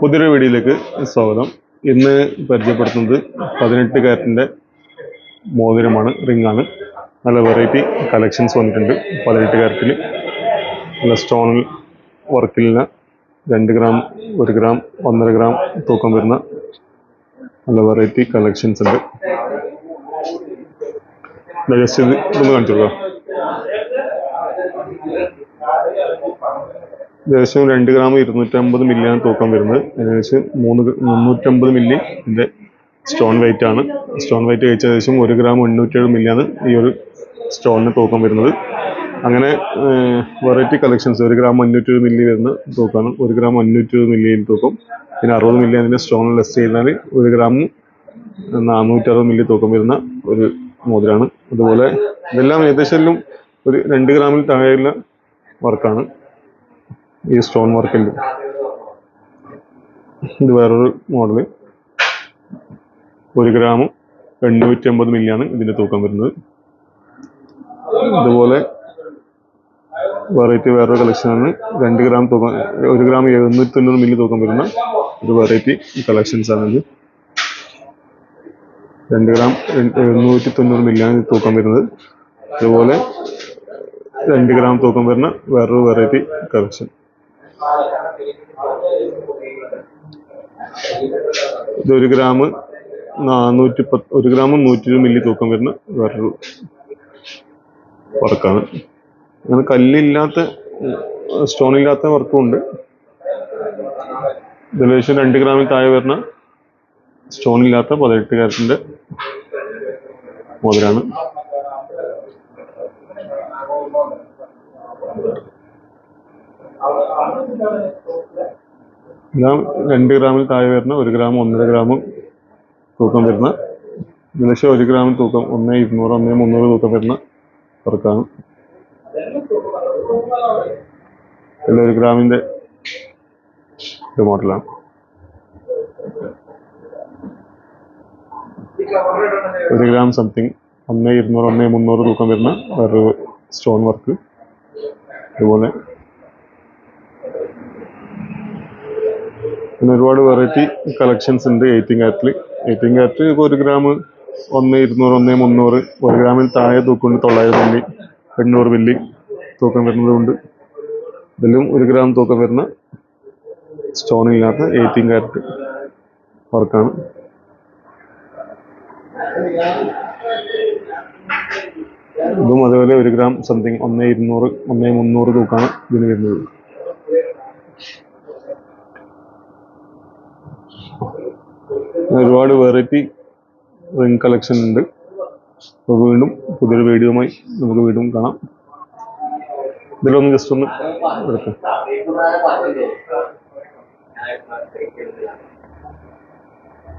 പുതിയൊരു വീഡിയോയിലേക്ക് സ്വാഗതം. ഇന്ന് പരിചയപ്പെടുത്തുന്നത് പതിനെട്ട് കാരറ്റിന്റെ മോതിരമാണ് റിംഗ് ആണ് നല്ല വെറൈറ്റി കളക്ഷൻസ് വന്നിട്ടുണ്ട് പതിനെട്ട് കാരറ്റിൽ നല്ല സ്റ്റോണിൽ വർക്കിലിന് രണ്ട് ഗ്രാം ഒരു ഗ്രാം ഒന്നര ഗ്രാം തൂക്കം വരുന്ന നല്ല വെറൈറ്റി കളക്ഷൻസ് ഉണ്ട്. ജസ്റ്റ് ഇത് ഇതൊന്ന് കാണിച്ചു കൊടുക്കാം. ഏകദേശം രണ്ട് ഗ്രാം ഇരുന്നൂറ്റമ്പത് മില്ലിയാണ് തൂക്കം വരുന്നത്. ഏകദേശം മൂന്ന് മുന്നൂറ്റമ്പത് മില്ലി ഇതിന്റെ സ്റ്റോൺ വെയിറ്റ് ആണ്. സ്റ്റോൺ വെയിറ്റ് കഴിച്ച ഏകദേശം ഒരു ഗ്രാം എണ്ണൂറ്റേഴ് മില്ലിയാണ് ഈ ഒരു സ്റ്റോണിന് തൂക്കം വരുന്നത്. അങ്ങനെ വെറൈറ്റി കളക്ഷൻസ് ഒരു ഗ്രാം അഞ്ഞൂറ്റേഴ് മില്ലി വരുന്ന തൂക്കമാണ്. ഒരു ഗ്രാം അഞ്ഞൂറ്റേഴ് മില്ലിയിൽ തൂക്കം. പിന്നെ അറുപത് മില്ലി അതിന്റെ സ്റ്റോൺ ലെസ് ചെയ്താൽ ഒരു ഗ്രാം നാനൂറ്ററുപത് മില്ലി തൂക്കം വരുന്ന ഒരു മോതിരാണ്. അതുപോലെ ഇതെല്ലാം ഏകദേശം ഒരു രണ്ട് ഗ്രാമിൽ താഴെയുള്ള വർക്കാണ് ഈ സ്റ്റോൺ വർക്കിൽ ഇത് വേറൊരു മോഡൽ. ഒരു ഗ്രാമും എണ്ണൂറ്റി അമ്പത് മില്ലിയാണ് ഇതിന്റെ തൂക്കം വരുന്നത്. ഇതുപോലെ വെറൈറ്റി വേറൊരു കളക്ഷനാണ് രണ്ട് ഗ്രാം തൂക്കം ഒരു ഗ്രാം എഴുന്നൂറ്റി തൊണ്ണൂറ് മില്ലി തൂക്കം വരുന്ന ഒരു വെറൈറ്റി കളക്ഷൻസ് ആണ് ഇത്. രണ്ട് ഗ്രാം എഴുന്നൂറ്റി തൊണ്ണൂറ് മില്ലിയാണ് തൂക്കം വരുന്നത്. അതുപോലെ രണ്ട് ഗ്രാം തൂക്കം വരുന്ന വേറൊരു വെറൈറ്റി കളക്ഷൻ ഇത് ഒരു ഗ്രാം നാനൂറ്റി പത്ത് ഒരു ഗ്രാം നൂറ്റി മില്ലി തൂക്കം വരുന്ന വേറൊരു വർക്കാണ്. അങ്ങനെ കല്ലില്ലാത്ത സ്റ്റോൺ ഇല്ലാത്ത വർക്കും ഉണ്ട്. ഏകദേശം രണ്ട് ഗ്രാമിൽ താഴെ വരുന്ന സ്റ്റോൺ ഇല്ലാത്ത പതിനെട്ട് കാരറ്റിന്റെ മോതിരാണ് എല്ലാം രണ്ട് ഗ്രാമിൽ താഴെ വരുന്ന ഒരു ഗ്രാം ഒന്നര ഗ്രാം തൂക്കം വരുന്ന ഏകദേശം ഒരു ഗ്രാമിൽ തൂക്കം ഒന്ന് ഇരുന്നൂറ് ഒന്ന് മുന്നൂറ് തൂക്കം വരുന്ന പുറത്താണ് ഒരു ഗ്രാമിന്റെ ഒരു മോഡലാണ്. ഒരു ഗ്രാം സംതിങ് ഒന്ന് ഇരുന്നൂറ് ഒന്ന് മുന്നൂറ് തൂക്കം വരുന്ന വേറൊരു സ്റ്റോൺ വർക്ക്. അതുപോലെ പിന്നെ ഒരുപാട് വെറൈറ്റി കളക്ഷൻസ് ഉണ്ട്. എയ്റ്റീൻ കാരറ്റിൽ എയ്റ്റീൻ കാരറ്റ് ഇപ്പോൾ ഒരു ഗ്രാം ഒന്ന് ഇരുന്നൂറ് ഒന്ന് മുന്നൂറ് ഒരു ഗ്രാമിൽ താഴെ തൂക്കമുണ്ട് തൊള്ളായിരം മില്ലി എണ്ണൂറ് മില്ലി തൂക്കം വരുന്നതുകൊണ്ട് ഇതിലും ഒരു ഗ്രാം തൂക്കം വരുന്ന സ്റ്റോൺ ഇല്ലാത്ത എയ്റ്റീൻ കാരറ്റ് വർക്കാണ് ഇതും അതുപോലെ ഒരു ഗ്രാം സംതിങ് ഒന്ന് ഇരുന്നൂറ് ഒന്ന് മുന്നൂറ് തൂക്കാണ് ഇതിന് വരുന്നത്. ഒരുപാട് വെറൈറ്റി റിംഗ് കളക്ഷൻ ഉണ്ട്. അപ്പോൾ വീണ്ടും പുതിയൊരു വീഡിയോയുമായി നമുക്ക് വീണ്ടും കാണാം. ഇതിലൊന്ന് ജസ്റ്റ് ഒന്ന് എടുക്കാം.